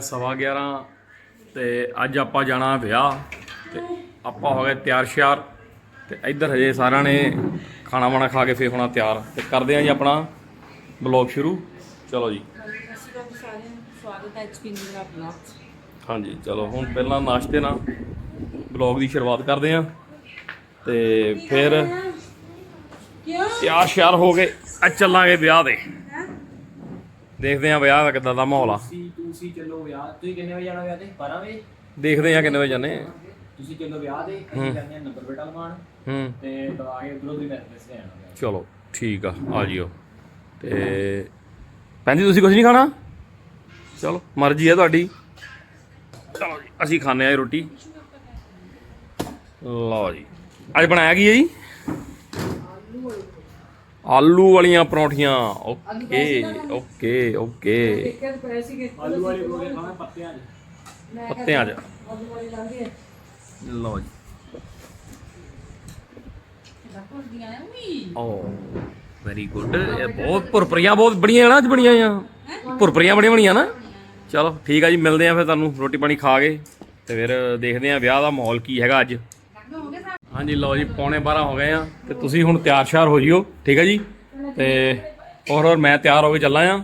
ਸਵਾ 11 ਤੇ ਅੱਜ ਆਪਾਂ ਜਾਣਾ ਵਿਆਹ ਤੇ ਆਪਾਂ ਹੋ ਗਏ ਤਿਆਰ ਸ਼ਿਆਰ ਤੇ ਇੱਧਰ ਹਜੇ ਸਾਰਿਆਂ ਨੇ ਖਾਣਾ ਵਾਣਾ ਖਾ ਕੇ ਫੇਰ ਹੋਣਾ ਤਿਆਰ। ਤੇ ਕਰਦੇ ਆਂ ਜੀ ਆਪਣਾ ਬਲੌਗ ਸ਼ੁਰੂ। ਚਲੋ ਜੀ। ਸਵਾਗਤ ਹੈ ਐਚਪੀ ਬਲੌਗ ਹਾਂਜੀ ਚਲੋ ਹੁਣ ਪਹਿਲਾਂ ਨਾਸ਼ਤੇ ਨਾਲ ਬਲੌਗ ਦੀ ਸ਼ੁਰੂਆਤ ਕਰਦੇ ਆਂ। ਤੇ ਫਿਰ ਕਿਉਂ? ਤਿਆਰ ਸ਼ਿਆਰ ਹੋ ਗਏ ਅੱਜ ਚੱਲਾਂਗੇ ਵਿਆਹ ਦੇ ਦੇਖਦੇ ਆਂ ਵਿਆਹ ਦਾ ਕਿੱਦਾਂ ਦਾ ਮਾਹੌਲ ਆ। ਤੁਸੀਂ ਚੱਲੋ ਵਿਆਹ ਤੁਸੀਂ ਕਿੰਨੇ ਵਜੇ ਜਾਣਾ ਵਿਆਹ ਤੇ? 12 ਵਜੇ? ਦੇਖਦੇ ਆਂ ਕਿੰਨੇ ਵਜੇ ਜਾਣੇ ਤੁਸੀਂ ਚੱਲੋ ਵਿਆਹ ਤੇ ਅਸੀਂ ਜਾਂਦੇ ਹਾਂ ਨੰਬਰ ਬੇਟਾ ਲਵਾਉਣ। ਹੂੰ। ਤੇ ਦਵਾ ਕੇ ਉਧਰੋਂ ਦੀ ਮੈਸੇਜ ਤੇ ਆਣਾ ਚਲੋ ਠੀਕ ਆ ਆ ਜਿਓ। ਤੇ ਪੈਂਦੀ ਤੁਸੀਂ ਕੁਝ ਨਹੀਂ ਖਾਣਾ? ਚਲੋ ਮਰਜ਼ੀ ਹੈ ਤੁਹਾਡੀ। ਚਲੋ ਜੀ ਅਸੀਂ ਖਾਣੇ ਆ ਰੋਟੀ। ਲਓ ਜੀ। ਅੱਜ ਬਣਾਇਆ ਕੀ ਹੈ ਜੀ? ਆਲੂ ਵਾਲੀਆਂ ਪਰੌਂਠੀਆਂ। Okay okay okay. ਆਲੂ ਵਾਲੀ ਪਰੋਠੇ ਖਾਣਾ ਪੱਤਿਆਂ 'ਚ ਪੱਤਿਆਂ 'ਚ। ਆਲੂ ਵਾਲੀ ਲਾਂਗੇ ਲਓ ਜੀ। ਓ ਵੈਰੀ ਗੁੱਡ ਇਹ ਬਹੁਤ ਭੁਰਪਰੀਆਂ ਬਹੁਤ ਬੜੀਆਂ ਨਾ ਅੱਜ ਬਣੀਆਂ ਆ ਭੁਰਪਰੀਆਂ ਬੜੀਆਂ ਬਣੀਆਂ ਨਾ। ਚਲੋ ਠੀਕ ਆ ਜੀ ਮਿਲਦੇ ਆ ਫਿਰ ਤੁਹਾਨੂੰ ਰੋਟੀ ਪਾਣੀ ਖਾ ਕੇ। ਤੇ ਫਿਰ ਦੇਖਦੇ ਆ ਵਿਆਹ ਦਾ ਮਾਹੌਲ ਕੀ ਹੈਗਾ ਅੱਜ। ਹਾਂਜੀ ਲਓ ਜੀ ਪੌਣੇ 12 ਹੋ ਗਏ ਆ ਤੇ ਤੁਸੀਂ ਹੁਣ ਤਿਆਰ ਸ਼ਿਆਰ ਹੋ ਜਿਓ ਠੀਕ ਹੈ ਜੀ? ਤੇ ਹੋਰ ਹੋਰ ਮੈਂ ਤਿਆਰ ਹੋ ਕੇ ਚੱਲਾਂ ਆ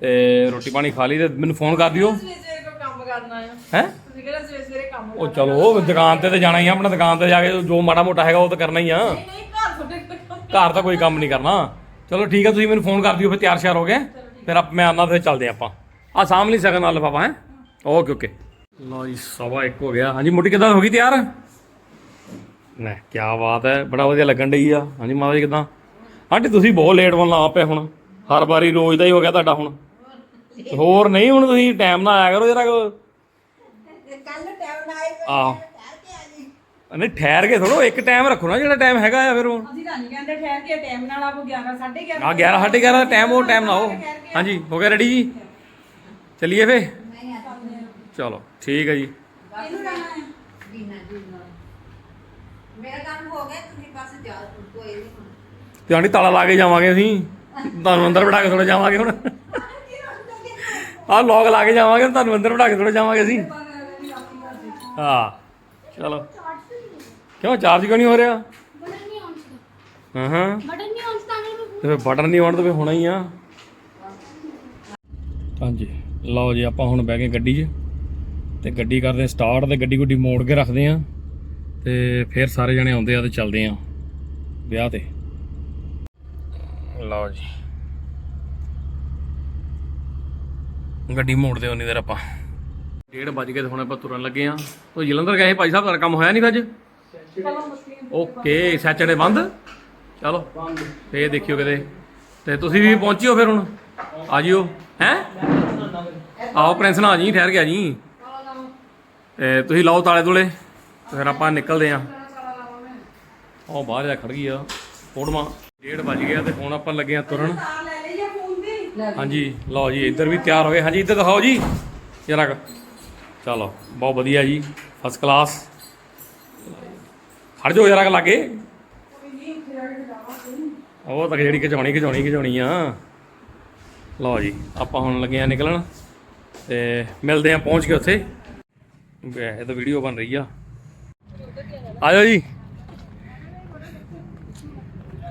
ਤੇ ਰੋਟੀ ਪਾਣੀ ਖਾ ਲਈ ਤੇ ਮੈਨੂੰ ਫੋਨ ਕਰ ਦਿਓ। ਕੰਮ ਕਰਨਾ ਹੈ? ਹੈ? ਤੁਸੀਂ ਕਿਹੜਾ ਸਵੇਰੇ ਸਵੇਰੇ ਕੰਮ ਉਹ ਚਲੋ ਦੁਕਾਨ ਤੇ ਤੇ ਜਾਣਾ ਹੀ ਆ ਆਪਣਾ ਦੁਕਾਨ ਤੇ ਜਾ ਕੇ ਜੋ ਮਾੜਾ ਮੋਟਾ ਹੈਗਾ ਉਹ ਤਾਂ ਕਰਨਾ ਹੀ ਆ। ਨਹੀਂ ਘਰ ਤੁਹਾਡੇ ਤਾਂ ਕੋਈ ਕੰਮ ਨਹੀਂ ਕਰਨਾ। ਚਲੋ ਠੀਕ ਹੈ ਤੁਸੀਂ ਮੈਨੂੰ ਫੋਨ ਕਰ ਦਿਓ ਫਿਰ ਤਿਆਰ ਸ਼ਿਆਰ ਹੋ ਗਏ। ਫਿਰ ਆਪ ਮੈਂ ਆਨਾ ਫਿਰ ਚੱਲਦੇ ਆਪਾਂ। ਆ ਸਾਂਭ ਲਈ ਸਕਣ ਨਾਲ ਲਿਫਾਫਾ ਹੈ? Okay okay. ਲਓ ਜੀ ਸਵਾ ਇੱਕ ਹੋ ਗਿਆ। ਹਾਂਜੀ ਮੋਟੀ ਕਿਦਾਂ ਹੋ ਗਈ ਤਿਆਰ? ਨਾ ਕੀ ਬਾਤ ਹੈ ਬੜਾ ਵਧੀਆ ਲੱਗਣ ਡਈ ਆ। ਹਾਂਜੀ ਮਾਤਾ ਜੀ ਕਿਦਾਂ? ਆਂਟੀ ਤੁਸੀਂ ਬਹੁਤ ਲੇਟ ਬਣ ਲਾ ਪਏ ਹੁਣ। ਹਰ ਵਾਰੀ ਰੋਜ਼ ਦਾ ਹੀ ਹੋ ਗਿਆ ਤੁਹਾਡਾ ਹੁਣ। ਹੋਰ ਨਹੀਂ ਹੁਣ ਤੁਸੀਂ ਟਾਈਮ ਨਾਲ ਆਇਆ ਕਰੋ ਜਰਾ ਕੱਲ ਟਾਈਮ ਨਾਲ ਆਏ ਆ ਨਹੀਂ ਠਹਿਰ ਕੇ ਥੋੜੋ ਇੱਕ ਟਾਈਮ ਰੱਖੋ ਨਾ ਜਿਹੜਾ ਟਾਈਮ ਹੈਗਾ ਆ ਫਿਰ ਉਹ ਅਸੀਂ ਤਾਂ ਨਹੀਂ ਕਹਿੰਦੇ ਠਹਿਰ ਕੇ ਟਾਈਮ ਨਾਲ ਆਪੋ 11 11:30 ਆ 11 ਸਾਢੇ 11 ਦਾ ਟਾਈਮ ਉਹ ਟਾਈਮ ਹੋ ਹਾਂਜੀ ਹੋ ਗਿਆ ਰੈਡੀ ਜੀ? ਚਲਿਏ ਫੇ ਚਲੋ ਠੀਕ ਹੈ ਜੀ। ਮੇਰਾ ਕੰਮ ਹੋ ਗਿਆ, ਤੁਸੀਂ ਬਸ ਜਾ ਕੋਈ ਨਹੀਂ ਤੇ ਆਂਟੀ ਤਾਲਾ ਲਾ ਕੇ ਜਾਵਾਂਗੇ ਅਸੀਂ। ਤੁਹਾਨੂੰ ਅੰਦਰ ਬਿਠਾ ਕੇ ਥੋੜਾ ਜਾਵਾਂਗੇ ਹੁਣ। ਆਹ ਲੌਕ ਲਾ ਕੇ ਜਾਵਾਂਗੇ ਤੁਹਾਨੂੰ ਅੰਦਰ ਬਿਠਾ ਕੇ ਥੋੜਾ ਜਾਵਾਂਗੇ ਅਸੀਂ। ਹਾਂ, ਚਲੋ। ਕਿਉਂ ਚਾਰਜ ਕਿਉਂ ਨਹੀਂ ਹੋ ਰਿਹਾ? ਬਟਨ ਨਹੀਂ ਆਨ ਸੀ ਹਾਂ ਹਾਂ। ਬਟਨ ਨਹੀਂ ਆਨ ਸੀ ਤਾਂ ਤੇ ਫਿਰ ਬਟਨ ਨਹੀਂ ਆਉਣ ਤਾਂ ਫਿਰ ਹੋਣਾ ਹੀ ਆ। ਹਾਂਜੀ, ਲਓ ਜੀ, ਆਪਾਂ ਹੁਣ ਬਹਿ ਗਏ ਗੱਡੀ 'ਚ। ਤੇ ਗੱਡੀ ਕਰਦੇ ਸਟਾਰਟ ਤੇ ਗੱਡੀ ਗੁੱਡੀ ਮੋੜ ਕੇ ਰੱਖਦੇ ਆ ਤੇ ਫਿਰ ਸਾਰੇ ਜਣੇ ਆਉਂਦੇ ਆ ਤੇ ਚੱਲਦੇ ਆ ਵਿਆਹ ਤੇ। ਲਓ ਜੀ। ਗੱਡੀ ਮੋੜਦੇ ਹੁੰਨੀ ਦੇਰ ਆਪਾਂ। ਡੇਢ ਵੱਜ ਗਏ ਤੇ ਹੁਣ ਆਪਾਂ ਤੁਰਨ ਲੱਗੇ ਆ। ਉਹ ਜਲੰਧਰ ਗਏ ਭਾਈ ਸਾਹਿਬ ਤੁਹਾਡਾ ਕੰਮ ਹੋਇਆ ਨਹੀਂ ਅੱਜ? ਓਕੇ ਸੈਚਰਡੇ ਬੰਦ? ਚਲੋ ਫੇਰ ਦੇਖਿਓ ਕਿਤੇ। ਤੇ ਤੁਸੀਂ ਵੀ ਪਹੁੰਚਿਓ ਫਿਰ ਹੁਣ। ਆ ਜਿਓ ਹੈ? ਆਓ ਪ੍ਰਿੰਸ ਨਾਲ ਆ ਜੀ ਠਹਿਰ ਗਿਆ ਜੀ। ਤੇ ਤੁਸੀਂ ਲਾਓ ਤਾਲੇ ਤੁਲੇ ਤੇ ਫਿਰ ਆਪਾਂ ਨਿਕਲਦੇ ਆਂ। ਉਹ ਬਾਹਰ ਜਾ ਖੜ ਗਈ ਆ ਫੋਟੋਆਂ ਡੇਢ ਵੱਜ ਗਿਆ ਤੇ ਹੁਣ ਆਪਾਂ ਲੱਗੇ ਆ ਤੁਰਨ। ਹਾਂਜੀ, ਲਓ ਜੀ, ਇੱਧਰ ਵੀ ਤਿਆਰ ਹੋ ਗਏ। ਹਾਂਜੀ, ਇੱਧਰ ਦਿਖਾਓ ਜੀ। ਜਰਾ ਚਲੋ, ਬਹੁਤ ਵਧੀਆ ਜੀ ਫਸਟ ਕਲਾਸ ਖੜ ਜਾਓ ਜਰਾ ਲਾਗੇ। ਉਹ ਤਾਂ ਜਿਹੜੀ ਖਿਚਾਉਣੀ ਖਿਚਾਉਣੀ ਖਿਚਾਉਣੀ ਆ। ਲਓ ਜੀ, ਆਪਾਂ ਹੁਣ ਲੱਗੇ ਆ ਨਿਕਲਣ ਤੇ ਮਿਲਦੇ ਆ, ਪਹੁੰਚ ਕੇ ਉੱਥੇ। ਇਹ ਤਾਂ ਵੀਡੀਓ ਬਣ ਰਹੀ ਆ। ਆਜੋ ਜੀ।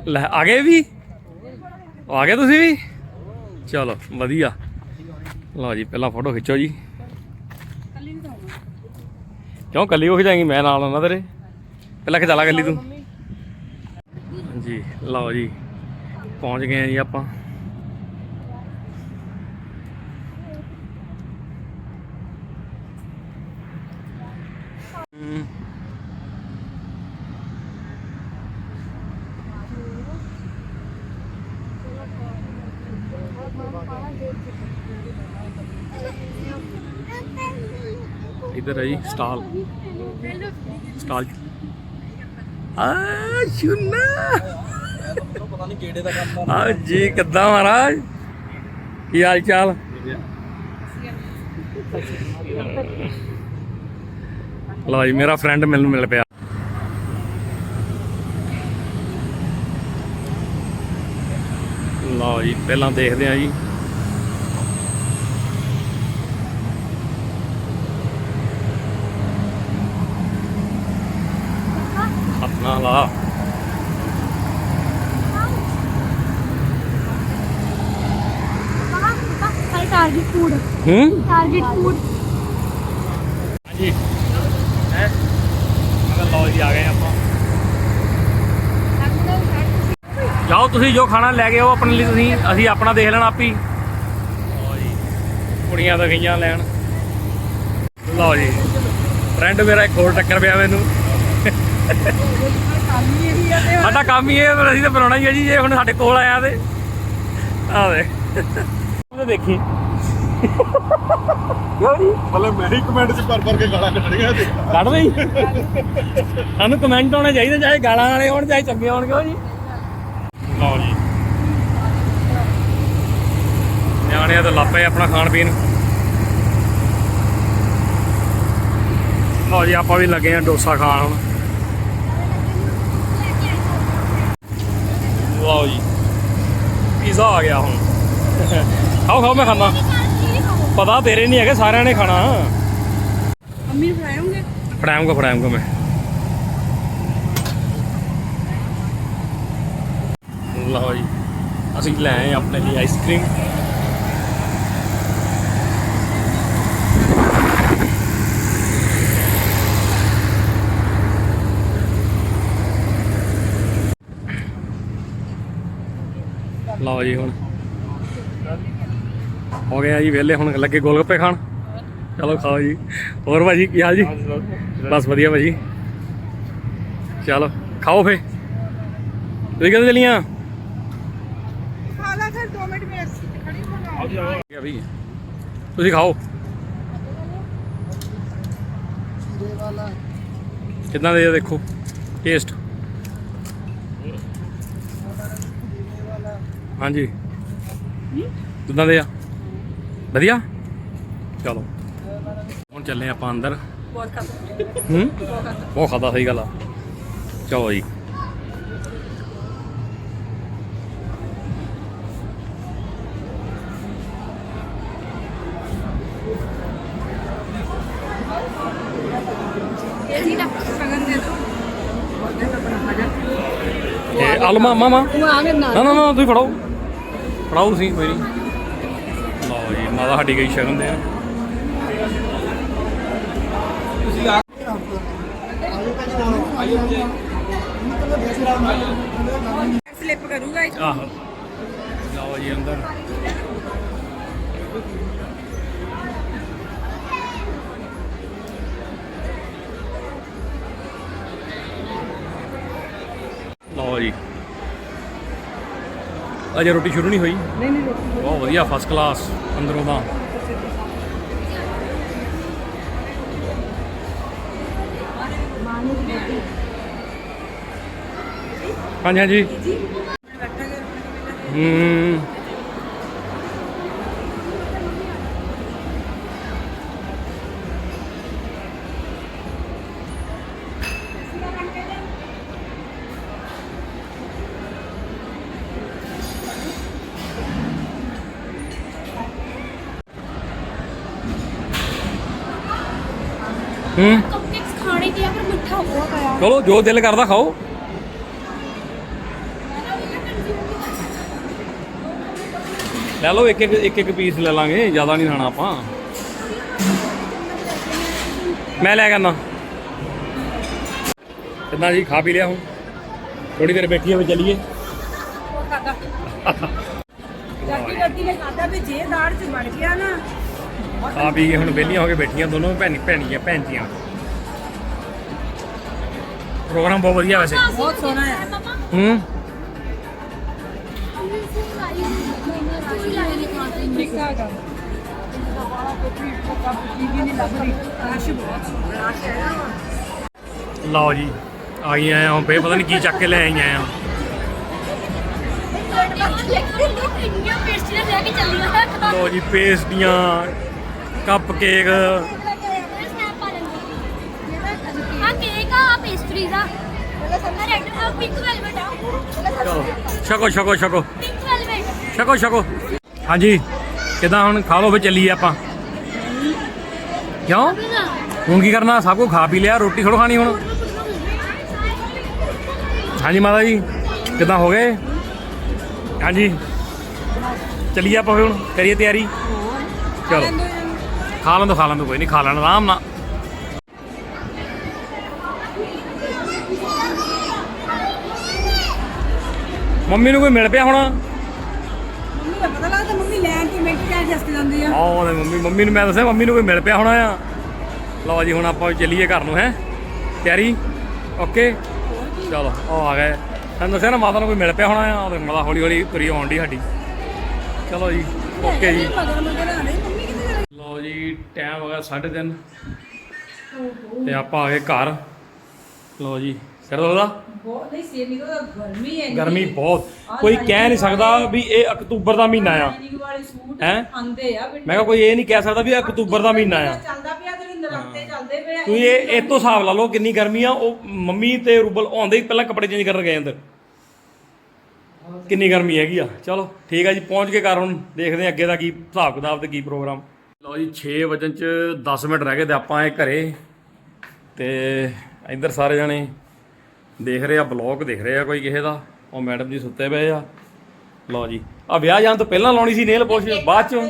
ਲੈ, ਆ ਗਏ ਵੀ? ਆ ਗਏ ਤੁਸੀਂ ਵੀ? ਚਲੋ, ਵਧੀਆ। ਲਓ ਜੀ, ਪਹਿਲਾਂ ਫੋਟੋ ਖਿੱਚੋ ਜੀ। ਕਿਉਂ ਕੱਲੀ ਉਹ ਖਿਚਾਏਂਗੀ ਮੈਂ ਨਾਲ ਉਹਨਾਂ ਤੇਰੇ। ਪਹਿਲਾਂ ਖਿਚਾ ਲਾ ਕੱਲੀ ਤੂੰ। ਜੀ ਲਓ ਜੀ। ਪਹੁੰਚ ਗਏ ਆ ਜੀ ਆਪਾਂ। ਇੱਧਰ ਹੈ ਜੀ, ਸਟਾਲ। ਸਟਾਲ ਆ ਸ਼ੁਨਾ ਪਤਾ ਨਹੀਂ ਕਿਹੜੇ ਦਾ ਕੰਮ ਆ ਜੀ, ਕਿੱਦਾਂ ਮਹਾਰਾਜ? ਕੀ ਹਾਲ ਚਾਲ? ਲਓ ਜੀ, ਮੇਰਾ ਫਰੈਂਡ ਮੈਨੂੰ ਮਿਲ ਪਿਆ। ਲਓ ਜੀ, ਪਹਿਲਾਂ ਦੇਖਦੇ ਆ ਜੀ। ਨਾ ਲਾ ਜਾਓ ਤੁਸੀਂ ਜੋ ਖਾਣਾ ਲੈ ਗਏ ਆਓ ਆਪਣੇ ਲਈ ਤੁਸੀਂ ਅਸੀਂ ਆਪਣਾ ਦੇਖ ਲੈਣਾ ਆਪੀ ਲਓ ਜੀ ਕੁੜੀਆਂ ਦਾ ਗਈਆਂ ਲੈਣ ਲਓ ਜੀ ਫਰੈਂਡ ਮੇਰਾ ਇੱਕ ਹੋਰ ਟੱਕਰ ਪਿਆ ਮੈਨੂੰ। ਸਾਡਾ ਕੰਮ ਹੀ ਇਹ ਅਸੀਂ ਤਾਂ ਬਣਾਉਣਾ ਹੀ ਹੈ ਜੀ ਜੇ ਹੁਣ ਸਾਡੇ ਕੋਲ ਆਇਆ ਤੇ। ਆ ਦੇ ਉਹਨੇ ਦੇਖੀ। ਮਤਲਬ ਮੈਂ ਹੀ ਕਮੈਂਟ ਚ ਭਰ ਭਰ ਕੇ ਗਾਲਾਂ ਕੱਢਣੀਆਂ ਤੇ ਕੱਢ ਲਈ। ਸਾਨੂੰ ਕਮੈਂਟ ਆਉਣੇ ਚਾਹੀਦੇ ਚਾਹੇ ਗਾਲਾਂ ਵਾਲੇ ਹੋਣ ਚਾਹੇ ਚੰਗੇ ਹੋਣ ਕਿਉਂ ਜੀ? ਲਓ ਜੀ। ਨਿਆਣਿਆਂ ਤਾਂ ਲੱਪੇ ਆਪਣਾ ਖਾਣ ਪੀਣ। ਲਓ ਜੀ ਆਪਾਂ ਵੀ ਲੱਗੇ ਆ ਡੋਸਾ ਖਾਣ ਹੁਣ। ਲਓ ਜੀ। ਪੀਜ਼ਾ ਆ ਗਿਆ ਹੁਣ। ਖਾਓ ਖਾਓ ਮੈਂ ਖਾਣਾ ਪਤਾ ਤੇਰੇ ਨਹੀਂ ਹੈਗੇ ਸਾਰਿਆਂ ਨੇ ਖਾਣਾ। ਮੰਮੀ ਨੂੰ ਫੜਾਉਂਗੇ ਫੜਾਉਂਗਾ ਫੜਾਉਂਗਾ ਮੈਂ। ਲਓ ਜੀ ਅਸੀਂ ਲੈ ਆਏ ਆਪਣੇ ਲਈ ਆਈਸਕ੍ਰੀਮ ਲਓ ਜੀ ਹੁਣ। ਹੋ ਗਿਆ ਜੀ ਵਿਹਲੇ ਹੁਣ ਲੱਗੇ ਗੋਲਗੱਪੇ ਖਾਣ। ਚਲੋ ਖਾਓ ਜੀ। ਹੋਰ ਭਾਜੀ ਕੀ ਹਾਲ ਜੀ? ਬਸ ਵਧੀਆ ਭਾਜੀ। ਚਲੋ ਖਾਓ ਫੇ ਤੁਸੀਂ ਕਿੱਥੇ ਚਲੀਆਂ? ਖਾਲਾ ਫਿਰ 2 ਮਿੰਟ ਮੈਂ ਖੜੀ ਹੋ। ਗਿਆ ਵੀ ਤੁਸੀਂ ਖਾਓ। ਕਿੰਨਾ ਦੇ ਆ ਦੇਖੋ? ਟੇਸਟ ਹਾਂਜੀ। ਕਿੰਨਾ ਦੇ ਆ? ਵਧੀਆ? ਚਲੋ। ਹੁਣ ਚੱਲੇ ਆਪਾਂ ਅੰਦਰ। ਬਹੁਤ ਖਾਤਾ ਹੂੰ? ਉਹ ਖਾਦਾ ਸਹੀ ਗੱਲ ਆ। ਚਲੋ ਜੀ। ਆਲਮਾ ਮਾਮਾ ਤੂੰ ਆ ਮੇਰੇ ਨਾ ਨਾ ਨਾ ਤੁਸੀਂ ਫੜਾਓ। ਫੜਾਓ ਤੁਸੀਂ ਕੋਈ ਨਹੀਂ ਲਓ ਜੀ ਮਾਤਾ ਸਾਡੀ ਗਈ ਸ਼ਗਨ ਦੇ ਸਲਿੱਪ ਕਰੂਗਾ ਇਹ। ਆਹੋ। ਲਓ ਜੀ ਅੰਦਰ। ਅਜੇ ਰੋਟੀ ਸ਼ੁਰੂ ਨਹੀਂ ਹੋਈ। ਨਹੀਂ ਨਹੀਂ ਰੋਟੀ ਬਹੁਤ ਵਧੀਆ ਫਸਟ ਕਲਾਸ ਅੰਦਰੋਂ ਦਾ ਹਾਂਜੀ ਹਾਂਜੀ। ਹੂੰ। ਚਲੋ, ਜੋ ਦਿਲ ਕਰਦਾ ਖਾਓ। ਲੈ ਲਓ ਇੱਕ ਇੱਕ ਇੱਕ ਇੱਕ ਪੀਸ ਲੈ ਲਾਂਗੇ, ਜ਼ਿਆਦਾ ਨਹੀਂ ਖਾਣਾ ਆਪਾਂ। ਮੈਂ ਲੈ ਕਰਨਾ ਕਿੰਨਾ ਜੀ, ਖਾ ਪੀ ਲਿਆ ਹੁਣ। ਥੋੜੀ ਦੇਰ ਬੈਠੀਏ ਵੀ ਚੱਲੀਏ। ਬਹੁਤ ਖਾਦਾ ਨੇ ਖਾਦਾ ਵੀ ਜੇ ਦਾੜ ਚ ਬਣ ਗਿਆ ਨਾ ਖਾ ਪੀ ਕੇ ਹੁਣ ਵਿਹਲੀਆਂ ਹੋ ਕੇ ਬੈਠੀਆਂ ਦੋਨੋਂ ਭੈਣੀ ਭੈਣੀਆਂ ਭੈਣਜੀਆਂ ਪ੍ਰੋਗਰਾਮ ਬਹੁਤ ਵਧੀਆ ਵੈਸੇ। ਬਹੁਤ ਸੋਹਣਾ ਹੈ। ਹੂੰ। ਲਓ ਜੀ ਆ ਗਏ ਆਏ ਹਾਂ ਬੇ ਪਤਾ ਨਹੀਂ ਕੀ ਚੱਕ ਕੇ ਲੈ ਆਈਆਂ ਆ ਇੰਨੀਆਂ ਪੇਸਟਰੀਆਂ ਲੈ ਕੇ ਚੱਲੀਆਂ ਹੈ। ਲਓ ਜੀ ਪੇਸਟੀਆਂ ਕੱਪ ਕੇਕ ਆ ਪੇਸਟਰੀਜ਼ ਆ ਰੈਡ ਆ ਚਲੋ, ਛਕੋ ਛਕੋ ਛਕੋ। ਪਿੰਕ ਵੈਲਵਟ ਛਕੋ ਛਕੋ। ਹਾਂਜੀ, ਕਿਦਾਂ ਹੁਣ ਖਾ ਲੋ ਫੇ ਚੱਲੀਏ ਆਪਾਂ। ਕਿਉਂ? ਹੁਣ ਕੀ ਕਰਨਾ? ਸਭ ਕੁਝ ਖਾ ਪੀ ਲਿਆ, ਰੋਟੀ ਥੋੜੋ ਖਾਣੀ ਹੁਣ। ਹਾਂਜੀ ਮਾਤਾ ਜੀ, ਕਿਦਾਂ ਹੋ ਗਏ? ਹਾਂਜੀ। ਚੱਲੀਏ ਆਪਾਂ ਫਿਰ ਹੁਣ, ਕਰੀਏ ਤਿਆਰੀ। ਚਲੋ। ਖਾ ਲੈਣ ਦੋ, ਖਾ ਲੈਣ ਦੋ, ਕੋਈ ਨਹੀਂ ਖਾ ਲੈਣ, ਆਰਾਮ ਨਾਲ। ਮੰਮੀ ਨੂੰ ਕੋਈ ਮਿਲ ਪਿਆ ਹੋਣਾ? ਮੰਮੀ ਦਾ ਪਤਾ ਲੱਗਦਾ ਮੰਮੀ ਲੈਣ ਤੇ ਮਿੰਟ ਚ ਜਸਟ ਜਾਂਦੀ ਆ। ਆਹ ਮੰਮੀ ਮੰਮੀ ਨੂੰ ਮੈਂ ਦੱਸਿਆ ਮੰਮੀ ਨੂੰ ਕੋਈ ਮਿਲ ਪਿਆ ਹੋਣਾ ਆ। ਲਓ ਜੀ ਹੁਣ ਆਪਾਂ ਚੱਲੀਏ ਘਰ ਨੂੰ ਹੈ? ਤਿਆਰੀ? ਓਕੇ? ਚਲੋ ਉਹ ਆ ਗਏ। ਤੁਹਾਨੂੰ ਦੱਸਿਆ ਨਾ ਮਾਤਾ ਨੂੰ ਕੋਈ ਮਿਲ ਪਿਆ ਹੋਣਾ ਆ ਉਹਦੇ ਮਾਤਾ ਹੌਲੀ ਹੌਲੀ ਤੁਰੀ ਆਉਣ ਦੀ ਸਾਡੀ। ਚਲੋ ਜੀ ਓਕੇ ਜੀ। ਲਓ ਜੀ ਟਾਈਮ ਹੋ ਗਿਆ 3:30 ਤੇ ਆਪਾਂ ਆ ਗਏ ਘਰ। ਲਓ ਜੀ। ਸਿਰ ਦੁਖਦਾ ਬਹੁਤ ਨਹੀਂ ਸੇਮ ਨਹੀਂ ਤਾਂ ਗਰਮੀ ਹੈ ਗਰਮੀ ਬਹੁਤ। ਕੋਈ ਕਹਿ ਨਹੀਂ ਸਕਦਾ ਵੀ ਇਹ ਅਕਤੂਬਰ ਦਾ ਮਹੀਨਾ ਆ। ਵਾਲੇ ਸੂਟ ਹੈਂ? ਆਂਦੇ ਆ ਮੈਂ ਕਿਹਾ ਕੋਈ ਇਹ ਨਹੀਂ ਕਹਿ ਸਕਦਾ ਵੀ ਇਹ ਅਕਤੂਬਰ ਦਾ ਮਹੀਨਾ ਆ। ਚੱਲਦਾ ਪਿਆ ਤੇ ਨਰਾਤੇ ਚੱਲਦੇ ਪਏ ਆ। ਤੁਸੀਂ ਇਹ ਇਹ ਤੋਂ ਹਿਸਾਬ ਲਾ ਲਓ ਕਿੰਨੀ ਗਰਮੀ ਆ। ਉਹ ਮੰਮੀ ਤੇ ਰੂਬਲ ਆਉਂਦੇ ਹੀ ਪਹਿਲਾਂ ਕੱਪੜੇ ਚੇਂਜ ਕਰਨ ਗਏ ਅੰਦਰ। ਕਿੰਨੀ ਗਰਮੀ ਹੈਗੀ ਆ। ਚਲੋ ਠੀਕ ਆ ਜੀ ਪਹੁੰਚ ਕੇ ਘਰ ਹੁਣ। ਦੇਖਦੇ ਆ ਅੱਗੇ ਦਾ ਕੀ ਹਿਸਾਬ ਕਿਤਾਬ ਤੇ ਕੀ ਪ੍ਰੋਗਰਾਮ। ਲਓ ਜੀ 6 ਵਜਣ ਚ 10 ਮਿੰਟ ਰਹਿ ਗਏ ਤੇ ਆਪਾਂ ਇਹ ਘਰੇ। ਤੇ ਇੱਧਰ ਸਾਰੇ ਜਣੇ ਦੇਖ ਰਹੇ ਆ ਬਲੌਗ ਦੇਖ ਰਹੇ ਆ ਕੋਈ ਕਿਸੇ ਦਾ। ਉਹ ਮੈਡਮ ਜੀ ਸੁੱਤੇ ਪਏ ਆ। ਲਓ ਜੀ। ਆ ਵਿਆਹ ਜਾਣ ਤੋਂ ਪਹਿਲਾਂ ਲਾਉਣੀ ਸੀ ਨੇਲ ਪੋਲਿਸ਼ ਬਾਅਦ ਚੋਂ।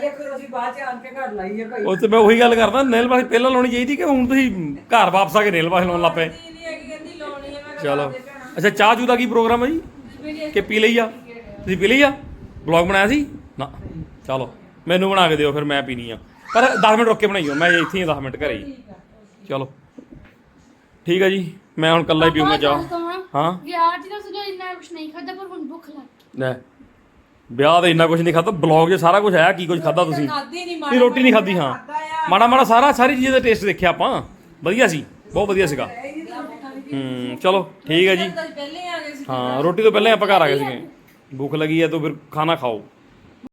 ਦੇਖੋ ਅਸੀਂ ਬਾਅਦ ਚ ਆਣ ਕੇ ਘਰ ਲਾਈ ਆ ਕੋਈ। ਉਹ ਤੇ ਮੈਂ ਉਹੀ ਗੱਲ ਕਰਦਾ ਨੇਲ ਪਾਲਿਸ਼ ਪਹਿਲਾਂ ਲਾਉਣੀ ਚਾਹੀਦੀ ਕਿ ਹੁਣ ਤੁਸੀਂ ਘਰ ਵਾਪਸ ਆ ਕੇ ਨੇਲ ਪਾਲਿਸ਼ ਲਾਉਣ ਲੱਗ ਪਏ? ਨਹੀਂ ਹੈਗੀ ਕਹਿੰਦੀ ਲਾਉਣੀ ਹੈ ਮੈਂ ਚਲੋ। ਅੱਛਾ ਚਾਹ ਚੂ ਦਾ ਕੀ ਪ੍ਰੋਗਰਾਮ ਹੈ ਜੀ? ਕਿ ਪੀ ਲਈ ਆ? ਤੁਸੀਂ ਪੀ ਲਈ ਆ? ਬਲੌਗ ਬਣਾਇਆ ਸੀ? ਨਾ। ਚਲੋ ਮੈਨੂੰ ਬਣਾ ਕੇ ਦਿਓ ਫਿਰ ਮੈਂ ਪੀਣੀ ਆ। ਪਰ 10 ਮਿੰਟ ਰੁੱਕ ਕੇ ਬਣਾਈਓ ਮੈਂ ਇੱਥੇ ਹੀ 10 ਮਿੰਟ ਘਰੇ ਹੀ। ਚਲੋ। ਠੀਕ ਆ ਜੀ। ਮੈਂ ਹੁਣ ਕੱਲਾ ਹੀ ਪੀਊਂਗਾ ਚਾਹ ਹਾਂ। ਵਿਆਹ ਦੀ ਤਾਂ ਸੁਣੋ ਇੰਨਾ ਕੁਝ ਨਹੀਂ ਖਾਦਾ ਪਰ ਹੁਣ ਭੁੱਖ ਲੱਗ ਲੈ ਵਿਆਹ ਦਾ ਇੰਨਾ ਕੁਝ ਨਹੀਂ ਖਾਦਾ ਬਲੌਗ 'ਚ ਸਾਰਾ ਕੁਝ ਆਇਆ ਕੀ ਕੁਝ ਖਾਦਾ ਤੁਸੀਂ? ਖਾਦੀ ਨਹੀਂ ਨਹੀਂ ਰੋਟੀ ਨਹੀਂ ਖਾਦੀ ਹਾਂ। ਮਾੜਾ ਮਾੜਾ ਸਾਰਾ ਸਾਰੀ ਚੀਜ਼ ਦਾ ਟੇਸਟ ਦੇਖਿਆ ਆਪਾਂ। ਵਧੀਆ ਸੀ ਬਹੁਤ ਵਧੀਆ ਸੀਗਾ। ਹੂੰ ਚਲੋ ਠੀਕ ਹੈ ਜੀ। ਪਹਿਲੇ ਆ ਗਏ ਸੀ ਹਾਂ ਰੋਟੀ ਤੋਂ ਪਹਿਲਾਂ ਆਪਾਂ ਘਰ ਆ ਗਏ ਸੀਗੇ। ਭੁੱਖ ਲੱਗੀ ਹੈ ਤਾਂ ਫਿਰ ਖਾਣਾ ਖਾਓ।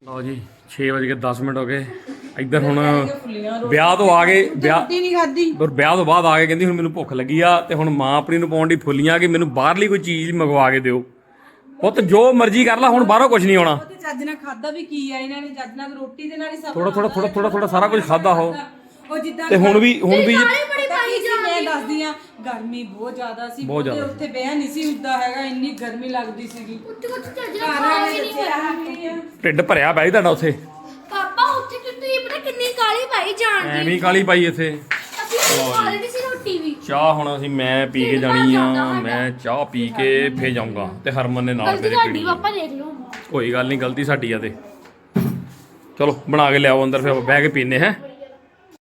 ਲਓ ਜੀ 6 ਵਜੇ ਕੇ 10 ਮਿੰਟ ਹੋ ਗਏ। ਇੱਧਰ ਹੁਣ ਵਿਆਹ ਤੋਂ ਆ ਗਏ ਵਿਆਹ ਰੋਟੀ ਨਹੀਂ ਖਾਦੀ। ਪਰ ਵਿਆਹ ਤੋਂ ਬਾਅਦ ਆ ਕੇ ਕਹਿੰਦੀ ਹੁਣ ਮੈਨੂੰ ਭੁੱਖ ਲੱਗੀ ਆ ਤੇ ਹੁਣ ਮਾਂ ਆਪਣੀ ਨੂੰ ਪਾਉਣ ਦੀ ਫੁੱਲੀਆਂ ਕਿ ਮੈਨੂੰ ਬਾਹਰਲੀ ਕੋਈ ਚੀਜ਼ ਮੰਗਵਾ ਕੇ ਦਿਓ। ਪੁੱਤ ਜੋ ਮਰਜ਼ੀ ਕਰ ਲੈ ਹੁਣ ਬਾਹਰੋਂ ਕੁਝ ਨਹੀਂ ਆਉਣਾ ਉਹ ਤੇ ਚੱਜ ਨਾਲ ਖਾਦਾ ਵੀ ਕੀ ਆ ਇਹਨਾਂ ਨੇ ਚੱਜ ਨਾਲ ਰੋਟੀ ਦੇ ਨਾਲ ਹੀ ਸਭ ਥੋੜਾ ਥੋੜਾ ਥੋੜਾ ਥੋੜਾ ਥੋੜਾ ਸਾਰਾ ਕੁਝ ਖਾਦਾ ਹੋ ਉਹ ਜਿੱਦਾਂ ਤੇ ਹੁਣ ਵੀ ਹੁਣ ਵੀ ਬੜੀ ਪਾਈ ਜਾ ਮੈਂ ਦੱਸਦੀ ਆ ਗਰਮੀ ਬਹੁਤ ਜ਼ਿਆਦਾ ਸੀ। ਉੱਥੇ ਬਿਆ ਨਹੀਂ ਸੀ ਹੁੰਦਾ ਹੈਗਾ ਇੰਨੀ ਗਰਮੀ ਲੱਗਦੀ ਸੀਗੀ। ਉੱਤੇ ਚੱਜ ਨਾਲ ਨਹੀਂ ਹੋਇਆ ਢਿੱਡ ਭਰਿਆ ਬਈ ਤੁਹਾਡਾ ਉੱਥੇ। ਤੁਸੀਂ ਪਤਾ ਕਿੰਨੀ ਕਾਲੀ ਪਾਈ ਜਾਣ ਦੀ? ਐਵੇਂ ਹੀ ਕਾਲੀ ਪਾਈ ਇੱਥੇ। ਅਸੀਂ ਖਾ ਲੈਣੀ ਸੀ ਰੋਟੀ ਵੀ। ਚਾਹ ਹੁਣ ਅਸੀਂ ਮੈਂ ਪੀ ਕੇ ਜਾਣੀ ਆ ਮੈਂ ਚਾਹ ਪੀ ਕੇ ਫੇਰ ਜਾਊਂਗਾ ਤੇ ਹਰਮਨ ਨੇ ਨਾਲ ਮੇਰੇ ਪੀਣੀ ਆ। ਪਾਪਾ ਦੇਖ ਲਓ ਕੋਈ ਗੱਲ ਨਹੀਂ ਗਲਤੀ ਸਾਡੀ ਆ ਤੇ। ਚਲੋ ਬਣਾ ਕੇ ਲਿਆਓ ਅੰਦਰ ਫਿਰ ਆਪਾਂ ਬਹਿ ਕੇ ਪੀਨੇ ਹੈ।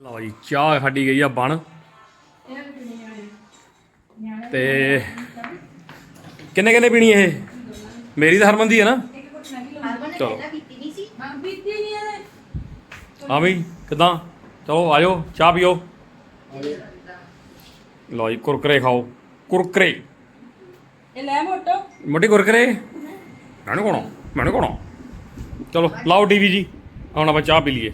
ਲਓ ਜੀ ਚਾਹ ਸਾਡੀ ਗਈ ਆ ਬਣ। ਤੇ ਕਿੰਨੇ ਕਿੰਨੇ ਪੀਣੀ ਇਹ? ਮੇਰੀ ਤਾਂ ਹਰਮਨ ਦੀ ਹੈ ਨਾ? ਚਲੋ ਕੀਤੀ ਨਹੀਂ ਸੀ ਬੀਤੀ ਨਹੀਂ ਇਹਦੇ ਹਾਂ ਬਈ ਕਿਦਾਂ? ਚਲੋ ਆਜੋ ਚਾਹ ਪੀਓ। ਲਓ ਜੀ ਕੁਰਕਰੇ ਖਾਓ। ਕੁਰਕਰੇ। ਇਹ ਲੈ ਮੋਟੋ। ਮੋਟੀ ਕੁਰਕਰੇ? ਮੈਨੂੰ ਕੋਣੋ ਮੈਨੂੰ ਕੋਣੋ ਚਲੋ ਲਾਓ ਟੀਵੀ ਜੀ। ਹੁਣ ਆਪਾਂ ਚਾਹ ਪੀ ਲਈਏ।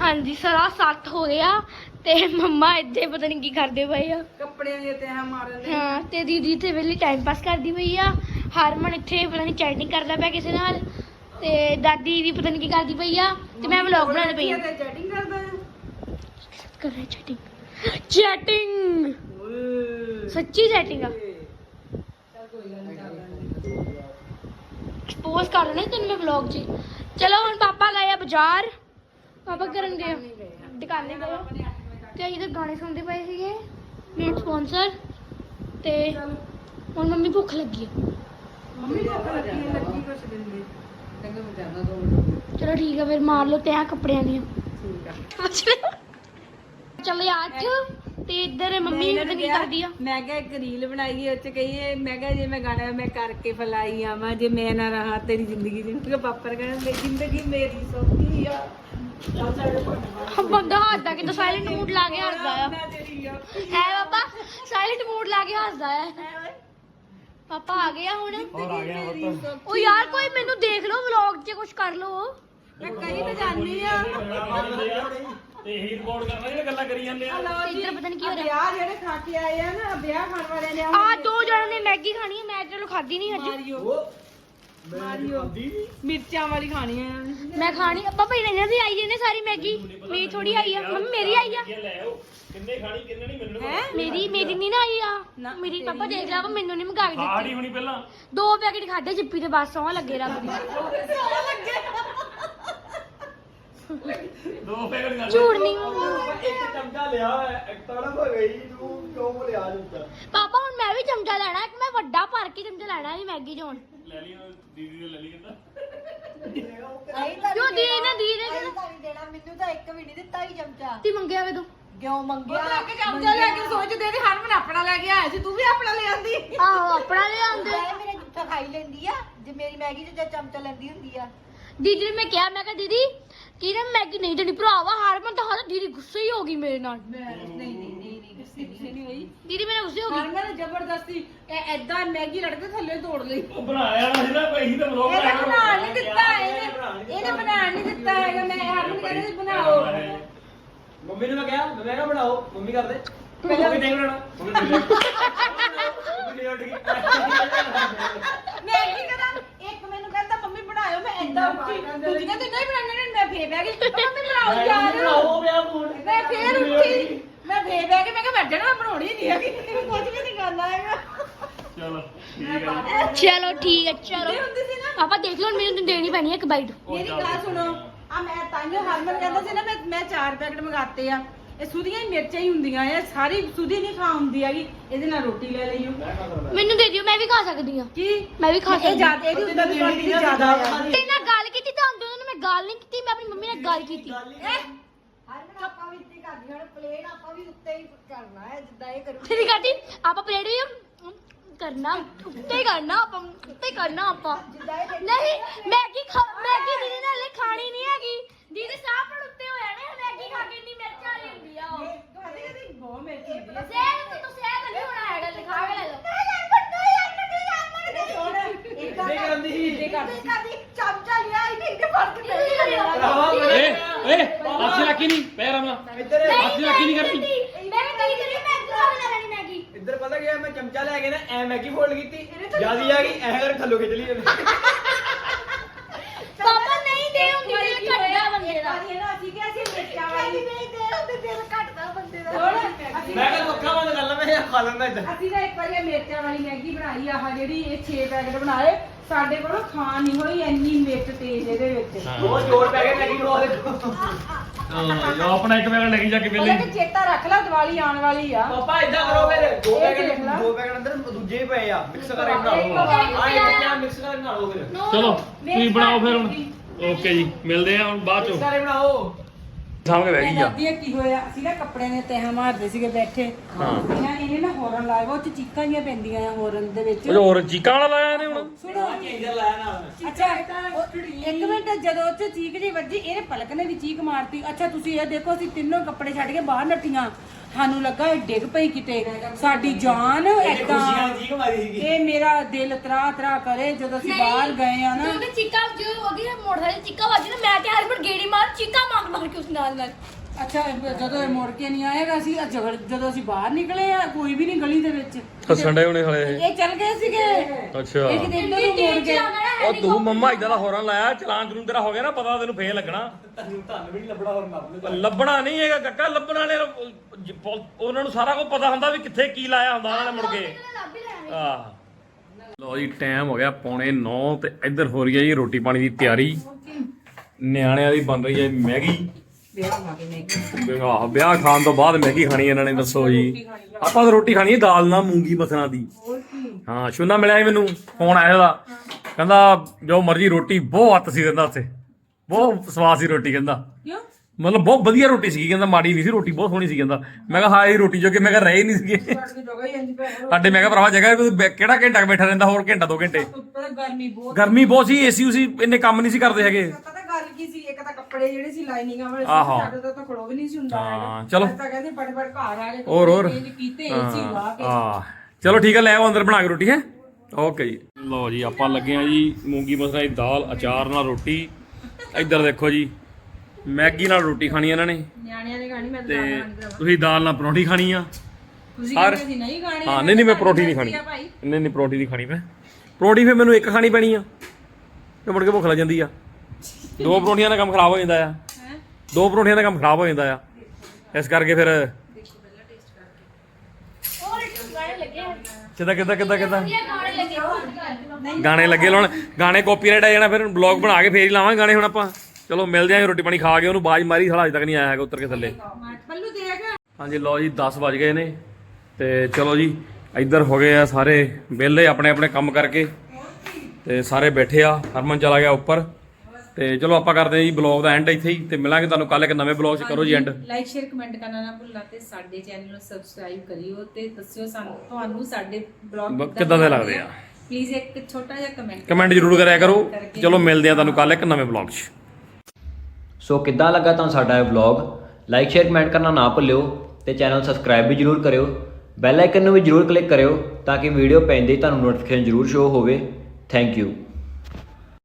ਹਾਂਜੀ ਸਾਰਾ ਸੱਤ ਹੋ ਗਿਆ ਤੇ ਮੰਮਾ ਇੱਥੇ ਪਤਾ ਨਹੀਂ ਕੀ ਕਰਦੇ ਪਏ ਆ। ਕੱਪੜਿਆਂ ਦੇ ਤੇ ਆ ਮਾਰਨ ਦੇ। ਹਾਂ ਤੇ ਦੀਦੀ ਤੇ ਵੇਲੀ ਟਾਈਮ ਪਾਸ ਕਰਦੀ ਪਈ ਆ। ਹਰਮਨ ਇੱਥੇ ਪਤਾ ਨਹੀਂ ਚੈਟਿੰਗ ਕਰਦਾ ਪਿਆ ਕਿਸੇ ਨਾਲ। ਤੇ ਦਾਦੀ ਵੀ ਪਤਾ ਨਹੀਂ ਕੀ ਕਰਦੀ ਪਈ ਆ। ਤੇ ਮੈਂ ਵਲੌਗ ਬਣਾਉਣ ਪਈ ਆ। ਤੇ ਚੈਟਿੰਗ ਕਰਦਾ ਆ? ਕਰ ਰਿਹਾ ਚੈਟਿੰਗ ਚੈਟਿੰਗ ਸੱਚੀ ਚੈਟਿੰਗ ਆ। ਐਕਸਪੋਜ਼ ਕਰ ਦੇਣਾ ਤੈਨੂੰ ਮੈਂ ਵਲੌਗ 'ਚ। ਚਲੋ ਹੁਣ ਪਾਪਾ ਗਏ ਆ ਬਾਜ਼ਾਰ। ਪਾਪਾ ਕਰਨ ਗਏ? ਦੁਕਾਨੇ ਗਏ। ਤੇ ਅਸੀਂ ਤਾਂ ਗਾਣੇ ਸੁਣਦੇ ਪਏ ਸੀਗੇ ਮੇਨ ਸਪਾਂਸਰ ਤੇ ਹੁਣ ਮੰਮੀ ਭੁੱਖ ਲੱਗੀ ਆ। ਮੰਮੀ ਨੂੰ ਪਤਾ ਲੱਗੀ ਲੱਗੀ ਕੁਛ ਦਿੰਦੇ ਚਲੋ ਠੀਕ ਆ ਫਿਰ ਮਾਰ ਲਓ ਤੇ ਆ ਕੱਪੜਿਆਂ ਦੀਆਂ। ਚਲੋ ਅੱਜ ਤੇ ਇੱਧਰ ਮੰਮੀ ਪਤਾ ਕੀ ਕਰਦੀ ਆ? ਮੈਂ ਕਿਹਾ ਇੱਕ ਰੀਲ ਬਣਾਈ ਉਹ ਚ ਕਹੀਏ ਮੈਂ ਕਿਹਾ ਜੇ ਮੈਂ ਗਾਣਾ ਮੈਂ ਕਰਕੇ ਫਲਾਈ ਆਵਾਂ ਜੇ ਮੈਂ ਨਾ ਰਹਾ ਤੇਰੀ ਜ਼ਿੰਦਗੀ ਦੀ ਤੇ ਪਾਪਾ ਕਹਿੰਦਾ ਮੇਰੀ ਜ਼ਿੰਦਗੀ ਮੇਰੀ ਸੌਖੀ ਆ। ਬੰਦਾ ਹੱਸਦਾ ਕਿਤੇ ਸਾਇਲੈਂਟ ਮੂਡ ਲਾ ਕੇ ਹੱਸਦਾ ਆ। ਆ ਹੈ ਪਾਪਾ ਸਾਇਲੈਂਟ ਮੂਡ ਲਾ ਕੇ ਹੱਸਦਾ ਹੈ ਪਾਪਾ ਆ ਗਿਆ ਹੁਣ। ਹੋਰ ਆ ਗਿਆ ਉਹ ਯਾਰ ਕੋਈ ਮੈਨੂੰ ਦੇਖ ਲਓ ਵਲੌਗ 'ਚ ਕੁਝ ਕਰ ਲਓ। ਮੈਂ ਕਹੀ ਤਾਂ ਜਾਣੀ ਆ। ਤੇ ਇਹੀ ਰਿਕਾਰਡ ਕਰਨਾ ਜਿਹੜਾ ਗੱਲਾਂ ਕਰੀ ਜਾਂਦੇ ਆ। ਇੱਧਰ ਪਤਾ ਨਹੀਂ ਕੀ ਹੋ ਰਿਹਾ। ਵਿਆਹ ਜਿਹੜੇ ਖਾ ਕੇ ਆਏ ਆ ਨਾ ਵਿਆਹ ਖਾਣ ਵਾਲਿਆਂ ਨੇ। ਆ ਦੋ ਜਣਾਂ ਨੇ ਮੈਗੀ ਖਾਣੀ ਹੈ ਮੈਂ ਚਲੋ ਖਾਦੀ ਨਹੀਂ ਅੱਜ। ਮਾਰੀਓ। ਮਾਰੀਓ ਮਿਰਚਾਂ ਵਾਲੀ ਖਾਣੀ ਆ। ਮੈਂ ਖਾਣੀ ਪਾਪਾ ਇਹਨਾਂ ਦੀ ਆਈ ਜਿਹਨੇ ਸਾਰੀ ਮੈਗੀ। ਮੇਰੀ ਥੋੜੀ ਆਈ ਆ। ਮੰਮੀ ਮੇਰੀ ਆਈ ਆ। ਕਿੰਨੇ ਖਾਣੀ ਕਿੰਨੇ ਨਹੀਂ ਮੈਨੂੰ ਹੈ? ਮੇਰੀ ਮੇਰੀ ਨਹੀਂ ਨਾ ਆਈ ਆ। ਮੇਰੀ ਪਾਪਾ ਦੇਖ ਲਾ ਵਾ ਮੈਨੂੰ ਨਹੀਂ ਮੰਗਾ ਕੇ ਦਿੱਤੀ। ਖਾਣੀ ਹੋਣੀ ਪਹਿਲਾਂ। ਦੋ ਪੈਕੇਟ ਖਾਦੇ ਜਿੱਪੀ ਦੇ ਬਸ ਸੌਂ ਲੱਗੇ ਰੱਬ ਦੀ। ਦੋ ਪੈਕਟ ਕਰ ਝੂਠ ਨਹੀਂ ਮੰਮੀ ਇੱਕ ਚਮਚਾ ਲਿਆ ਇੱਕ ਤੜਪ ਹੋ ਗਈ ਤੂੰ ਕਿਉਂ ਲਿਆ ਜੁੱਤਾ ਪਾਪਾ ਹੁਣ ਮੈਂ ਵੀ ਚਮਚਾ ਲੈਣਾ ਇੱਕ ਮੈਂ ਵੱਡਾ ਭਰ ਕੇ ਚਮਚਾ ਲੈਣਾ ਇਹ ਮੈਗੀ ਚੋਂ। ਲੈ ਲਈ ਉਹ ਦੀਦੀ ਦੇ ਲੈ ਲਈ ਕਹਿੰਦਾ ਜੋ ਦੀ ਨਾ। ਦੀ ਦੇ ਤਾਂ ਨਹੀਂ ਦੇਣਾ ਮੈਨੂੰ ਤਾਂ ਇੱਕ ਵੀ ਨਹੀਂ ਦਿੱਤਾ ਹੀ ਚਮਚਾ। ਤੀ ਮੰਗਿਆ ਵੇ ਤੂੰ ਕਿਉਂ ਮੰਗਿਆ? ਲੈ ਕੇ ਚਮਚਾ ਲੈ ਕੇ ਸੋਚਦੇ ਤੇ ਹਰਮਨ ਆਪਣਾ ਲੈ ਕੇ ਆਇਆ ਸੀ ਤੂੰ ਵੀ ਆਪਣਾ ਲੈ ਆਂਦੀ। ਆਹੋ ਆਪਣਾ ਲੈ ਆਉਂਦੇ ਮੈਂ ਮੇਰੇ ਜੁੱਠਾ ਖਾਈ ਲੈਂਦੀ ਆ ਜੇ ਮੇਰੀ ਮੈਗੀ ਚ ਜੇ ਚਮਚਾ ਲੈਂਦੀ ਹੁੰਦੀ ਆ। ਦੀਦੀ ਨੇ ਮੈਂ ਕਿਹਾ ਮੈਂ ਕਿਹਾ ਦੀਦੀ ਕੀ ਨਾ ਮੈਗੀ ਨਹੀਂ ਦੇਣੀ ਭਰਾਵਾ ਹਰਮਨ ਤਾਂ ਹਰ ਦੀਦੀ ਗੁੱਸੇ ਹੀ ਹੋ ਗਈ ਮੇਰੇ ਨਾਲ। ਨਹੀਂ ਨਹੀਂ ਨਹੀਂ ਨਹੀਂ ਗੁੱਸੇ ਗੁੱਸੇ ਨਹੀਂ ਹੋਈ। ਦੀਦੀ ਮੇਰੇ ਗੁੱਸੇ ਹੋ ਗਈ। ਹਰਮਨ ਜ਼ਬਰਦਸਤੀ ਇਹ ਐਦਾਂ ਮੈਗੀ ਲੜਕੇ ਥੱਲੇ ਤੋੜ ਲਈ। ਉਹ ਬਣਾਇਆ ਨਾ ਜਿਹੜਾ ਕੋਈ ਤਾਂ ਬਲੌਗ ਇਹਨੇ ਬਣਾ ਨਹੀਂ ਦਿੱਤਾ ਇਹਨੇ ਇਹਨੇ ਬਣਾ ਨਹੀਂ ਦਿੱਤਾ ਹੈਗਾ ਮੈਂ ਹਰਮਨ ਕਹਿੰਦੇ ਸੀ ਬਣਾਓ। ਮੰਮੀ ਨੂੰ ਮੈਂ ਕਿਹਾ ਮੈਂ ਕਿਹਾ ਬਣਾਓ ਮੰਮੀ ਕਰਦੇ। ਪਹਿਲਾਂ ਵੀ ਨਹੀਂ ਬਣਾਉਣਾ। ਮੰਮੀ ਨੇ ਉੱਠ ਗਈ। ਮੈਂ ਕੀ ਕਰਾਂ? ਇੱਕ ਮੰਮੀ ਬਣਾਇਓ ਮੈਂ ਐਦਾਂ ਉੱਠੀ ਦੂਜੀ ਕਹਿੰਦੀ ਨਹੀਂ ਬਣਾਉਣਾ ਨਹੀਂ ਮੈਂ ਫੇਰ ਬਹਿ ਗਈ। ਮੰਮੀ ਬਣਾਓ ਯਾਰ। ਬਣਾਓ ਪਿਆ ਫੋਨ ਮੈਂ ਫੇਰ ਉੱਠੀ। ਮੈਂ ਫੇਰ ਬਹਿ ਕੇ ਮੈਂ ਕਿਹਾ ਬੈਠਣਾ ਮੈਂ ਬਣਾਉਣੀ ਨਹੀਂ ਹੈਗੀ। ਕੁਝ ਵੀ ਨਹੀਂ ਕਰਨਾ ਹੈਗਾ। ਚਲੋ ਠੀਕ ਹੈ ਚਲੋ ਠੀਕ ਹੈ ਚਲੋ। ਇਹ ਹੁੰਦੀ ਸੀ ਨਾ। ਪਾਪਾ ਦੇਖ ਲਓ ਹੁਣ ਮੈਨੂੰ ਦੇਣੀ ਪੈਣੀ ਹੈ ਇੱਕ ਬਾਈਟ ਮੇਰੀ ਗੱਲ ਸੁਣੋ। ਆ ਮੈਂ ਤਾਂਿਓ ਹਰਮਨ ਕਹਿੰਦਾ ਸੀ ਨਾ ਮੈਂ ਮੈਂ ਚਾਰ ਪੈਕਟ ਮੰਗਾਤੇ ਆ। ਇਹ ਸੁਧੀਆਂ ਹੀ ਮਿਰਚਾਂ ਹੀ ਹੁੰਦੀਆਂ ਆ ਸਾਰੀ ਸੁਧੀ ਨਹੀਂ ਖਾ ਹੁੰਦੀ ਹੈਗੀ। ਇਹਦੇ ਨਾਲ ਰੋਟੀ ਲੈ ਲਈਓ ਮੈਨੂੰ ਦੇ ਦਿਓ ਮੈਂ ਵੀ ਖਾ ਸਕਦੀ ਹਾਂ। ਕੀ? ਮੈਂ ਵੀ ਖਾ ਇਹ ਸਕਦੀ ਹਾਂ। ਜ਼ਿਆਦਾ ਇਹਦੀ ਹੁੰਦਾ ਵੀ ਕੁਆਂਟੀਟੀ ਜ਼ਿਆਦਾ ਆ। ਤੇ ਨਾਲ ਗੱਲ ਕੀਤੀ ਤਾਂ ਹੁੰਦੇ ਉਹਨਾਂ ਮੈਂ ਗੱਲ ਨਹੀਂ ਕੀਤੀ ਮੈਂ ਆਪਣੀ ਮੰਮੀ ਨਾਲ ਗੱਲ ਕੀਤੀ। ਹਰ ਆਪਾਂ ਵੀ ਇੱਥੇ ਕਰਦੀ ਹੁਣ ਪਲੇਨ ਆਪਾਂ ਵੀ ਉੱਤੇ ਹੀ ਕਰਨਾ ਹੈ ਜਿੱਦਾਂ ਇਹ ਕਰੂ ਤੇਰੀ ਗਾਟੀ ਆਪਾਂ ਪਲੇਟ ਵੀ ਅਮ, ਕਰਨਾ ਉੱਤੇ ਹੀ ਕਰਨਾ ਆਪਾਂ ਉੱਤੇ ਹੀ ਕਰਨਾ ਆਪਾਂ। ਨਹੀਂ ਮੈਗੀ ਖਾ ਮੈਗੀ ਦੀਦੀ ਨਾਲ ਹਲੇ ਖਾਣੀ ਨਹੀਂ ਹੈਗੀ। ਦੀਦੀ ਸਾਹ ਉੱਤੇ ਮੈਗੀ ਖਾ ਕੇ ਇੰਨੀ ਮਿਰਚ ਵਾਲੀ ਹੁੰਦੀ ਆ ਉਹ ਕਹਦੇ ਕਹਦੇ ਬਹੁਤ ਮਿਰਚੀ ਹੁੰਦੀ ਆ ਸਹਿਦ ਤੂੰ ਸਹਿਦ ਨਹੀਂ ਹੋਣਾ ਹੈਗਾ ਲਿਖਾ ਕੇ ਲੈ ਲਓ ਇੱਕ ਨਹੀਂ ਕਰਦੀ ਸੀ ਇਹ ਕਰਦੀ ਕਰਦੀ ਚਮਚਾ ਲਿਆ ਹੀ ਨਹੀਂ ਤੇ ਫ਼ਰਕ ਪੈ ਭਰਾਵਾ ਏ ਏ ਹੱਥ ਰੱਖੀ ਨਹੀਂ ਪੈਰ ਆਮਲਾ ਇੱਧਰ ਹੱਥ ਰੱਖੀ ਨਹੀਂ ਕਰਦੀ ਮੈਂ ਕੀ ਕਰੀ ਮੈਂ ਕਿਉਂ ਨਾ ਲੈਣੀ ਮੈਗੀ ਇੱਧਰ ਪਤਾ ਗਿਆ ਮੈਂ ਚਮਚਾ ਲੈ ਕੇ ਨਾ ਐ ਮੈਗੀ ਫੋਲਡ ਕੀਤੀ ਜਿਆਦੀ ਆ ਗਈ ਐ ਕਰ ਥੱਲੋਂ ਖਿੱਚ ਲਈ ਇਹਨੇ ਪਾਪਾ ਨਹੀਂ ਦੇ ਹੁੰਦੀ ਤੇ ਘੱਟਦਾ ਬੰਦੇ ਦਾ ਇਹ ਨਾ ਅਸੀਂ ਕਿਹਾ ਸੀ ਮਿਰਚਾਂ ਵਾਲੀ। ਨਹੀਂ ਦੇ ਹੁੰਦੇ ਦਿਲ ਘਟਦਾ ਬੰਦੇ ਦਾ। ਹੋਰ? ਅਸੀਂ ਮੈਂ ਕਿਹਾ ਧੋਖਾ ਬੰਦ ਕਰ ਲਾ ਮੈਂ ਕਿਹਾ ਖਾ ਲੈਂਦਾ ਇੱਧਰ। ਅਸੀਂ ਤਾਂ ਇੱਕ ਵਾਰੀ ਇਹ ਮਿਰਚਾਂ ਵਾਲੀ ਮੈਗੀ ਬਣਾਈ ਆਹ ਜਿਹੜੀ ਇਹ 6 ਪੈਕਟ ਬਣਾਏ ਸਾਡੇ ਕੋਲੋਂ ਖਾਣ ਨਹੀਂ ਹੋਈ ਇੰਨੀ ਮਿਰਚ ਤੇਜ਼ ਇਹਦੇ ਵਿੱਚ। ਬਹੁਤ ਜ਼ੋਰ ਪੈ ਗਿਆ ਮੈਗੀ ਬਣਾਉਣ ਦੇ ਜੋ ਆਪਣਾ ਇੱਕ ਪੈਕਟ ਲੈ ਕੇ ਜਾ ਕੇ ਉਹਦਾ ਕਿ ਚੇਤਾ ਰੱਖ ਲੈ ਦੀਵਾਲੀ ਆਉਣ ਵਾਲੀ ਆ। ਪਾਪਾ ਇਦਾਂ ਕਰੋ ਫਿਰ ਦੋ ਇਹ ਪੈਕਟ ਦੇਖ ਲਾ। ਦੋ ਪੈਕਟ ਅੰਦਰ ਦੂਜੇ ਹੀ ਪਏ ਆ ਮਿਕਸ ਕਰਕੇ ਬਣਾ ਲਓ ਇੱਕ ਆ। ਇਹ ਕਿਆ ਮਿਕਸ ਕਰਕੇ ਬਣਾ ਲਓ ਫਿਰ। ਚਲੋ ਤੁਸੀਂ ਬਣਾਓ ਫਿਰ ਹੁਣ। ਓਕੇ ਜੀ ਮਿਲਦੇ ਆ ਹੁਣ ਬਾਅਦ ਮਿਕਸ ਚੋਂ। ਕਰਕੇ ਬਣਾਓ। ਸਾਹਮਣੇ ਬਹਿ ਗਈ ਆ। ਦਾਦੀ ਕੀ ਹੋਇਆ। ਅਸੀਂ ਨਾ ਕੱਪੜਿਆਂ ਦੇ ਤਹਾਂ ਮਾਰਦੇ ਸੀਗੇ ਬੈਠੇ। ਹਾਂ। ਇਹਨਾਂ ਇਹਨੇ ਨਾ ਹੋਰਨ ਲਾਇਆ ਵਾ, ਉਹ ਚ ਚੀਕਾਂ ਜੀਆਂ ਪੈਂਦੀਆਂ ਆ ਹੋਰਨ ਦੇ ਵਿੱਚ। ਉਹ ਹੋਰ ਚੀਕਾਂ ਵਾਲਾ ਲਾਇਆ ਨੇ ਹੁਣ? ਸੁਣੋ। ਚੇਂਜਰ ਲਾਇਆ ਨਾਲ। ਅੱਛਾ ਉਹ- ਇੱਕ ਮਿੰਟ ਜਦੋਂ ਉੱਥੇ ਚੀਕ ਜੀ ਵੱਜੀ ਇਹਨੇ ਪਲਕ ਨੇ ਵੀ ਚੀਕ ਮਾਰਤੀ। ਅੱਛਾ ਤੁਸੀਂ ਇਹ ਦੇਖੋ ਅਸੀਂ ਤਿੰਨੋਂ ਕੱਪੜੇ ਛੱਡ ਕੇ ਬਾਹਰ ਨੱਠੀਆਂ। ਸਾਨੂੰ ਲੱਗਾ ਇਹ ਡਿੱਗ ਪਈ ਕਿਤੇ। ਸਾਡੀ ਜਾਨ ਖੁਸ਼ੀਆਂ ਮਾਰੀ ਸੀਗੀ। ਇਹ ਮੇਰਾ ਦਿਲ ਤਰਾ ਤਰਾ ਕਰੇ ਜਦੋਂ ਅਸੀਂ ਬਾਹਰ ਗਏ ਆ ਨਾ। ਚੀਕਾ ਜੋ ਉਹਦੀ ਮੋਟਰਸਾਈਕਲ ਚੀਕਾ ਵੱਜੀ ਨਾ ਮੈਂ ਤੇ ਗੇੜੀ ਮਾਰ ਚੀਕਾ ਮਾਰ ਮਾਰ ਕੇ ਉਸ ਨਾਲ ਨਾਲ ਅੱਛਾ ਇਹ ਜਦੋਂ ਇਹ ਮੁੜ ਕੇ ਨਹੀਂ ਆਏਗਾ ਅਸੀਂ ਅੱਜ ਜਦੋਂ ਅਸੀਂ ਬਾਹਰ ਨਿਕਲੇ ਆ ਕੋਈ ਵੀ ਨਹੀਂ ਗਲੀ ਦੇ ਵਿੱਚ। ਹੱਸਣ ਡੇ ਹੋਣੇ ਹਲੇ ਇਹ। ਚੱਲ ਗਏ ਸੀਗੇ। ਅੱਛਾ। ਇਹ ਕਿਤੇ ਇੱਧਰ ਨੂੰ ਮੁੜ ਗਏ। ਉਹ ਤੂੰ ਮੰਮਾ ਇਦਾਂ ਦਾ ਹੋਰਾਂ ਲਾਇਆ ਚਲਾਨ ਚਲੂਨ ਤੇਰਾ ਹੋ ਗਿਆ ਨਾ ਪਤਾ ਤੈਨੂੰ ਫੇਰ ਲੱਗਣਾ। ਤੁਹਾਨੂੰ ਤੁਹਾਨੂੰ ਵੀ ਨਹੀਂ ਲੱਭਣਾ ਹੋਰ ਲੱਭ ਲੱਭਣਾ ਨਹੀਂ ਹੈਗਾ ਗੱਗਾ ਲੱਭਣ ਵਾਲੇ ਨੂੰ, ਜ- ਪੁਲ- ਉਹਨਾਂ ਨੂੰ ਸਾਰਾ ਕੁਝ ਪਤਾ ਹੁੰਦਾ ਵੀ ਕਿੱਥੇ ਕੀ ਲਾਇਆ ਹੁੰਦਾ ਉਹਨਾਂ ਨੇ ਮੁੜ ਕੇ। ਆਹ। ਲੋ ਜੀ ਟਾਈਮ ਹੋ ਗਿਆ ਪੌਣੇ 9 ਤੇ ਇੱਧਰ ਹੋ ਰਹੀ ਹੈ ਜੀ ਰੋਟੀ ਪਾਣੀ ਦੀ ਤਿਆਰੀ। ਨਿਆਣਿਆਂ ਦੀ ਬਣ ਰਹੀ ਹੈ ਮੈਗੀ। ਵਿਆਹ ਕੇ ਖਾਣ ਤੋਂ ਬਾਅਦ ਮੈਗੀ ਖਾਣੀ ਇਹਨਾਂ ਨੇ ਦੱਸੋ ਜੀ। ਆਪਾਂ ਤਾਂ ਰੋਟੀ ਖਾਣੀ ਹੈ ਦਾਲ ਨਾਲ ਮੂੰਗੀ ਮਸਰਾਂ ਦੀ। ਹਾਂ ਸ਼ੁਨਾ ਮਿਲਿਆ ਸੀ ਮੈਨੂੰ ਫੋਨ ਆਇਆ ਉਹਦਾ। ਕਹਿੰਦਾ ਜੋ ਮਰਜ਼ੀ ਰੋਟੀ ਬਹੁਤ ਅੱਤ ਸੀ ਕਹਿੰਦਾ ਉੱਥੇ। ਬਹੁਤ ਸਵਾਦ ਸੀ ਰੋਟੀ ਕਹਿੰਦਾ। ਕਿਉਂ? ਮਤਲਬ ਬਹੁਤ ਵਧੀਆ ਰੋਟੀ ਸੀ ਕਹਿੰਦਾ ਮਾੜੀ ਨਹੀਂ ਸੀ ਰੋਟੀ ਬਹੁਤ ਸੋਹਣੀ ਸੀ ਕਹਿੰਦਾ। ਮੈਂ ਕਿਹਾ ਹਾਂ ਇਹ ਰੋਟੀ ਜੋ ਕਿ ਮੈਂ ਕਿਹਾ ਰਹੇ ਨਹੀਂ ਸੀਗੇ। ਛੱਡ ਕੇ ਜਗ੍ਹਾ ਹੀ ਇੰਜ ਪੈ ਸਾਡੇ ਮੈਂ ਕਿਹਾ ਭਰਾਵਾ ਜਗ੍ਹਾ ਕਿਹੜਾ ਘੰਟਾ ਕੁ ਬੈਠਾ ਰਹਿੰਦਾ ਹੋਰ ਘੰਟਾ ਦੋ ਘੰਟੇ? ਪਤਾ ਗਰਮੀ ਬਹੁਤ ਗਰਮੀ ਬਹੁਤ ਸੀ ਏਸੀ ਉਸੀ ਇੰਨੇ ਕੰਮ ਨਹੀਂ ਸੀ ਕਰਦੇ ਹੈਗੇ। ਪਤਾ ਕੀ ਸੀ ਇੱਕ ਤਾਂ ਕੱਪੜੇ ਜਿਹੜੇ ਸੀ ਲਾਈਨਿੰਗਾਂ ਵਾਲੇ ਆਹੋ। ਸੀ ਸਾਡੇ ਤੋਂ ਤਾਂ ਖੜੋ ਵੀ ਨਹੀਂ ਸੀ ਹੁੰਦਾ ਹਾਂ, ਚਲੋ। ਅਸੀਂ ਤਾਂ ਕਹਿੰਦੇ ਬੜੇ ਬੜੇ ਘਰ ਆ ਗਏ ਹੋਰ ਹੋਰ। ਕੀਤੇ ਏਸੀ ਲਾ ਕੇ। ਆ ਚਲੋ ਠੀਕ ਹੈ ਲੈ ਆਓ ਅੰਦਰ ਬਣਾ ਕੇ ਰੋਟੀ ਹੈ? ਓਕੇ ਜੀ। ਲਓ ਜੀ ਆਪਾਂ ਲੱਗੇ ਆ ਜੀ ਮੂੰਗੀ ਮਸਰਾਂ ਦੀ ਦਾਲ ਅਚਾਰ ਨਾਲ ਰੋਟੀ। ਇੱਧਰ ਦੇਖੋ ਜੀ ਮੈਗੀ ਨਾਲ ਰੋਟੀ ਖਾਣੀ ਇਹਨਾਂ ਨੇ। ਨਿਆਣਿਆਂ ਨੇ ਖਾਣੀ ਮੈਂ ਤਾਂ ਦਾਲ ਤੁਸੀਂ ਦਾਲ ਨਾਲ ਪਰੌਂਠੀ ਖਾਣੀ ਆ। ਤੁਸੀਂ ਹਰ- ਕਹਿੰਦੇ ਸੀ ਨਹੀਂ ਖਾਣੀ ਹਾਂ ਨਹੀਂ ਨਹੀਂ ਮੈਂ ਪਰੌਂਠੀ ਨਹੀਂ ਖਾਣੀ। ਭਾਈ। ਨਹੀਂ ਨਹੀਂ ਪਰੌਂਠੀ ਨਹੀਂ ਖਾਣੀ ਮੈਂ। ਪਰੌਂਠੀ ਫਿਰ ਮੈਨੂੰ ਇੱਕ ਖਾਣੀ ਪੈਣੀ ਆ। ਤੇ ਮੁੜ ਕੇ ਭੁੱਖ ਲੱਗ ਜਾਂਦੀ ਆ। ਦੋ ਪਰੌਂਠੀਆਂ ਦਾ ਕੰਮ ਖਰਾਬ ਹੋ ਜਾਂਦਾ ਆ। ਦੋ ਪਰੌਂਠੀਆਂ ਦਾ ਕੰਮ ਖਰਾਬ ਹੋ ਜਾਂਦਾ ਆ। ਇਸ ਕਰਕੇ ਫਿਰ ਹੋਰ ਗਾਣੇ ਲੱਗੇ ਹੋਏ। ਕਿੱਦਾਂ ਕਿੱਦਾਂ ਕਿੱਦਾਂ ਕਿੱਦਾਂ? ਗਾਣੇ ਲੱਗੇ। ਹੋਏ। ਗਾਣੇ ਲੱਗੇ ਲਾਉਣ। ਗਾਣੇ ਕਾਪੀਰਾਈਟ ਆ ਜਾਣਾ ਫਿਰ ਬਲੌਗ ਬਣਾ ਕੇ ਫੇਰ ਹੀ ਲਾਵਾਂਗੇ ਗਾਣੇ ਹੁਣ ਆਪਾਂ। ਚਲੋ ਮਿਲਦੇ ਆਂ ਰੋਟੀ ਪਾਣੀ ਖਾ ਕੇ ਉਹਨੂੰ ਬਾਜ ਮਾਰੀ ਸਾਲਾ ਅਜੇ ਤੱਕ ਨਹੀਂ ਆਇਆ ਹੈਗਾ ਉੱਤਰ ਕੇ ਥੱਲੇ। ਪੱਲੂ ਦੇਖ। ਹਾਂਜੀ ਲਓ ਜੀ 10 ਵਜ ਗਏ ਨੇ। ਤੇ ਚਲੋ ਜੀ ਇੱਧਰ ਹੋ ਗਏ ਆ ਸਾਰੇ ਵਿਹਲੇ ਆਪਣੇ ਆਪਣੇ ਕੰਮ ਕਰਕੇ। ਤੇ ਸਾਰੇ ਬੈਠੇ ਆ ਹਰਮਨ ਚਲਾ ਗਿਆ ਉੱਪਰ। ਤੇ ਚਲੋ ਆਪਾਂ ਕਰਦੇ ਹਾਂ ਜੀ ਬਲੌਗ ਦਾ ਐਂਡ ਇੱਥੇ ਹੀ ਤੇ ਮਿਲਾਂਗੇ ਤੁਹਾਨੂੰ ਕੱਲ ਇੱਕ ਨਵੇਂ ਬਲੌਗ 'ਚ ਕਰੋ ਜੀ ਐਂਡ ਲਾਈਕ ਸ਼ੇਅਰ ਕਮੈਂਟ ਕਰਨਾ ਨਾ ਭੁੱਲਣਾ ਤੇ ਸਾਡੇ ਚੈਨਲ ਨੂੰ ਸਬਸਕ੍ਰਾਈਬ ਕਰਿਓ ਤੇ ਦੱਸਿਓ ਸਾਨੂੰ ਤੁਹਾਨੂੰ ਸਾਡੇ ਬਲੌਗ ਕਿੱਦਾਂ ਦੇ ਲੱਗਦੇ ਆ? ਪਲੀਜ਼ ਇੱਕ ਛੋਟਾ ਜਿਹਾ ਕਮੈਂਟ ਕਮੈਂਟ ਜ਼ਰੂਰ ਕਰਿਆ ਕਰੋ। ਚਲੋ ਮਿਲਦੇ ਆ ਤੁਹਾਨੂੰ ਕੱਲ ਇੱਕ ਨਵੇਂ ਬਲੌਗ 'ਚ। ਸੋ ਕਿੱਦਾਂ ਲੱਗਾ ਤੁਹਾਨੂੰ ਸਾਡਾ ਇਹ ਵਲੌਗ ਲਾਈਕ ਸ਼ੇਅਰ ਕਮੈਂਟ ਕਰਨਾ ਨਾ ਭੁੱਲਿਓ ਤੇ ਚੈਨਲ ਸਬਸਕ੍ਰਾਈਬ ਵੀ ਜਰੂਰ ਕਰਿਓ। ਬੈਲ ਆਈਕਨ ਨੂੰ ਵੀ ਜਰੂਰ ਕਲਿੱਕ ਕਰਿਓ ਤਾਂ ਕਿ ਵੀਡੀਓ ਪੈਂਦੇ ਹੀ ਤੁਹਾਨੂੰ ਨੋਟੀਫਿਕੇਸ਼ਨ ਜਰੂਰ ਸ਼ੋ ਹੋਵੇ। Thank you